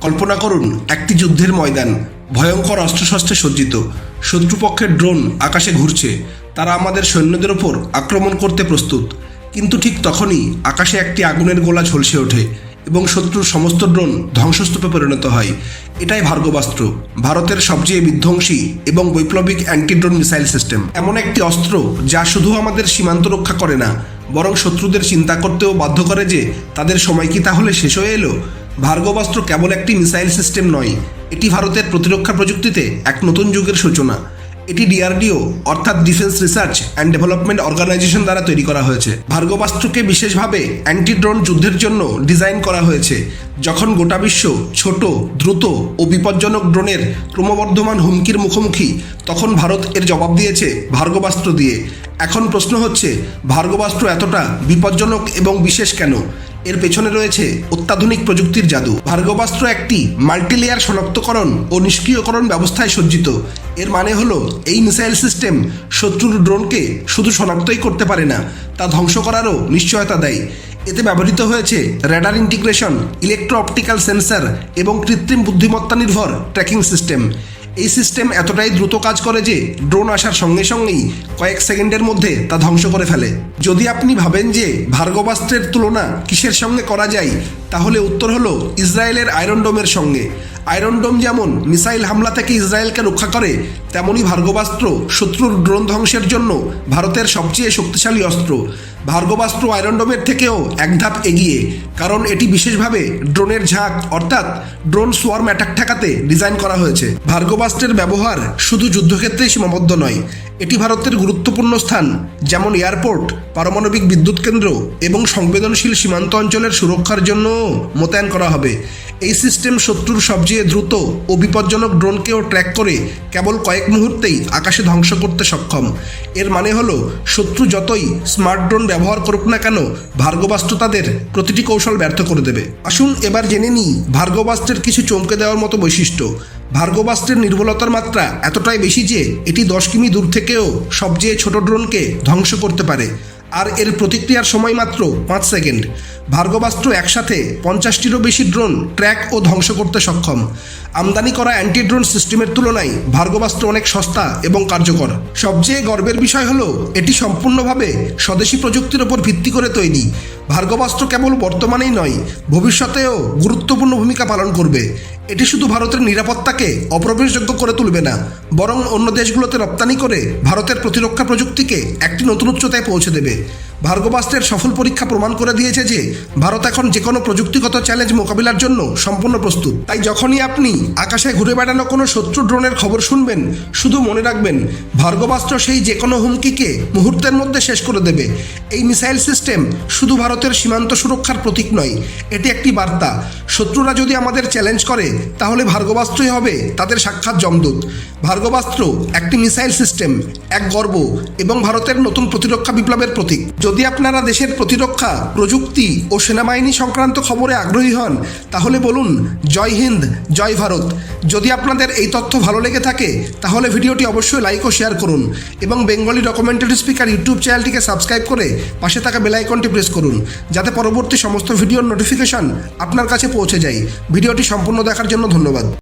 কল্পনা করুন, একটি যুদ্ধের ময়দান, ভয়ঙ্কর অস্ত্রশস্ত্রে সজ্জিত। শত্রুপক্ষের ড্রোন আকাশে ঘুরছে। তারা আমাদের সৈন্যদের ওপর আক্রমণ করতে প্রস্তুত। কিন্তু ঠিক তখনই আকাশে একটি আগুনের গোলা ঝলসে ওঠে এবং শত্রুর সমস্ত ড্রোন ধ্বংসস্তূপে পরিণত হয়। এটাই ভার্গবাস্ত্র ভারতের সবচেয়ে বিধ্বংসী এবং বৈপ্লবিক অ্যান্টি ড্রোন মিসাইল সিস্টেম। এমন একটি অস্ত্র যা শুধু আমাদের সীমান্ত রক্ষা করে না, বরং শত্রুদের চিন্তা করতেও বাধ্য করে যে তাদের সময় কি তাহলে শেষ হয়ে এলো? ভার্গবাস্ত্র কেবল একটি মিসাইল সিস্টেম নয়, এটি ভারতের প্রতিরক্ষা প্রযুক্তিতে এক নতুন যুগের সূচনা। এটি ডিআরডিও, অর্থাৎ defence research and development organisation দ্বারা তৈরি করা হয়েছে। ভার্গবাস্ত্রকে বিশেষভাবে অ্যান্টি ড্রোন যুদ্ধের জন্য ডিজাইন করা হয়েছে, যখন গোটা বিশ্ব ছোট, দ্রুত ও বিপজ্জনক ড্রোনের ক্রমবর্ধমান হুমকির মুখোমুখি, তখন ভারত এর জবাব দিয়েছে ভার্গবাস্ত্র দিয়ে। এখন প্রশ্ন হচ্ছে, ভার্গবাস্ত্র এতটা বিপজ্জনক এবং বিশেষ কেন? এর পেছনে রয়েছে অত্যাধুনিক প্রযুক্তির জাদু। ভার্গবাস্ত্র একটি মাল্টিলেয়ার শনাক্তকরণ ও নিষ্ক্রিয়করণ ব্যবস্থায় সজ্জিত। এর মানে হলো, এই মিসাইল সিস্টেম শত্রুর ড্রোনকে শুধু শনাক্তই করতে পারে না, তা ধ্বংস করারও নিশ্চয়তা দেয়। এতে ব্যবহৃত হয়েছে radar integration electro optical sensor এবং কৃত্রিম বুদ্ধিমত্তা নির্ভর ট্র্যাকিং সিস্টেম এই সিস্টেম এতটাই দ্রুত কাজ করে যে ড্রোন আসার সঙ্গে সঙ্গেই কয়েক সেকেন্ডের মধ্যে তা ধ্বংস করে ফেলে। যদি আপনি ভাবেন যে ভার্গবাস্ত্রের তুলনা কিসের সঙ্গে করা যায়, তাহলে উত্তর হলো ইসরায়েলের আয়রন ডোমের সঙ্গে। আয়রন ডোম যেমন মিসাইল হামলা থেকে ইসরায়েলকে রক্ষা করে, তেমনই ভার্গবাস্ত্র শত্রুর ড্রোন ধ্বংসের জন্য ভারতের সবচেয়ে শক্তিশালী অস্ত্র। ভার্গবাস্ত্র আয়রন ডোমের থেকেও এক ধাপ এগিয়ে, কারণ এটি বিশেষভাবে ড্রোনের ঝাঁক, অর্থাৎ ড্রোন সোয়ার্ম অ্যাটাক ঠেকাতে ডিজাইন করা হয়েছে। ভার্গোবাস্টের ব্যবহার শুধু যুদ্ধক্ষেত্রে সীমাবদ্ধ নয়, এটি ভারতের গুরুত্বপূর্ণ স্থান, যেমন এয়ারপোর্ট, পারমাণবিক বিদ্যুৎ কেন্দ্র এবং সংবেদনশীল সীমান্ত অঞ্চলের সুরক্ষার জন্য মোতায়েন করা হবে। এই সিস্টেম শত্রুর সবচেয়ে দ্রুত ও বিপজ্জনক ড্রোনকেও ট্র্যাক করে কেবল কয়েক মুহূর্তেই আকাশে ধ্বংস করতে সক্ষম। এর মানে হলো, শত্রু যতই স্মার্ট ড্রোন ব্যবহার করুক না কেন ভার্গবাস্ত্র তাদের প্রতিটি কৌশল ব্যর্থ করে দেবে। আসুন এবার জেনে নিই ভার্গবাস্ত্রের কিছু চমকে দেওয়ার মতো বৈশিষ্ট্য। ভার্গবাস্ত্রের নির্ভুলতার মাত্রা এতটাই বেশি যে, এটি দশ কিমি দূর থেকেও সবচেয়ে ছোট ড্রোনকে ধ্বংস করতে পারে। আর এর প্রতিক্রিয়ার সময় মাত্র পাঁচ সেকেন্ড। ভার্গবাস্ত্র একসাথে পঞ্চাশটিরও বেশি ড্রোন ট্র্যাক ও ধ্বংস করতে সক্ষম। আমদানি করা অ্যান্টি ড্রোন সিস্টেমের তুলনায় ভার্গবাস্ত্র অনেক সস্তা এবং কার্যকর। সবচেয়ে গর্বের বিষয় হলো, এটি সম্পূর্ণভাবে স্বদেশি প্রযুক্তির ওপর ভিত্তি করে তৈরি। ভার্গবাস্ত্র কেবল বর্তমানেই নয়, ভবিষ্যতেও গুরুত্বপূর্ণ ভূমিকা পালন করবে। এটি শুধু ভারতের নিরাপত্তাকে অপ্রবেশযোগ্য করে তুলবে না, বরং অন্য দেশগুলোতে রপ্তানি করে ভারতের প্রতিরক্ষা প্রযুক্তিকে একটি নতুন উচ্চতায় পৌঁছে দেবে। ভার্গবাস্ত্রের সফল পরীক্ষা প্রমাণ করে দিয়েছে যে ভারত এখন যে কোনো প্রযুক্তিগত চ্যালেঞ্জ মোকাবিলার জন্য সম্পূর্ণ প্রস্তুত। তাই যখনই আপনি আকাশে ঘুরে বেড়ানো কোনো শত্রু ড্রোনের খবর শুনবেন, শুধু মনে রাখবেন, ভার্গবাস্ত্র সেই যে কোনো হুমকিকে মুহূর্তের মধ্যে শেষ করে দেবে। এই মিসাইল সিস্টেম শুধু ভারতের সীমান্ত সুরক্ষার প্রতীক নয়, এটি একটি বার্তা। শত্রুরা যদি আমাদের চ্যালেঞ্জ করে, তাহলে ভার্গবাস্ত্রই হবে তাদের সাক্ষাৎ জমদূত। ভার্গবাস্ত্র, একটি মিসাইল সিস্টেম, এক গর্ব এবং ভারতের নতুন প্রতিরক্ষা বিপ্লবের প্রতীক। যদি আপনারা দেশের প্রতিরক্ষা, প্রযুক্তি ও সেনাবাহিনী সংক্রান্ত খবরে আগ্রহী হন, তাহলে বলুন, জয় হিন্দ, জয় ভারত। যদি আপনাদের এই তথ্য ভালো লেগে থাকে, তাহলে ভিডিওটি অবশ্যই লাইক ও শেয়ার করুন এবং বেঙ্গলি ডকুমেন্টারি স্পিকার ইউটিউব চ্যানেলটিকে সাবস্ক্রাইব করে পাশে থাকা বেল আইকনটি প্রেস করুন, যাতে পরবর্তী সমস্ত ভিডিওর নোটিফিকেশন আপনার কাছে পৌঁছে যায়। ভিডিওটি সম্পূর্ণ দেখার জন্য ধন্যবাদ।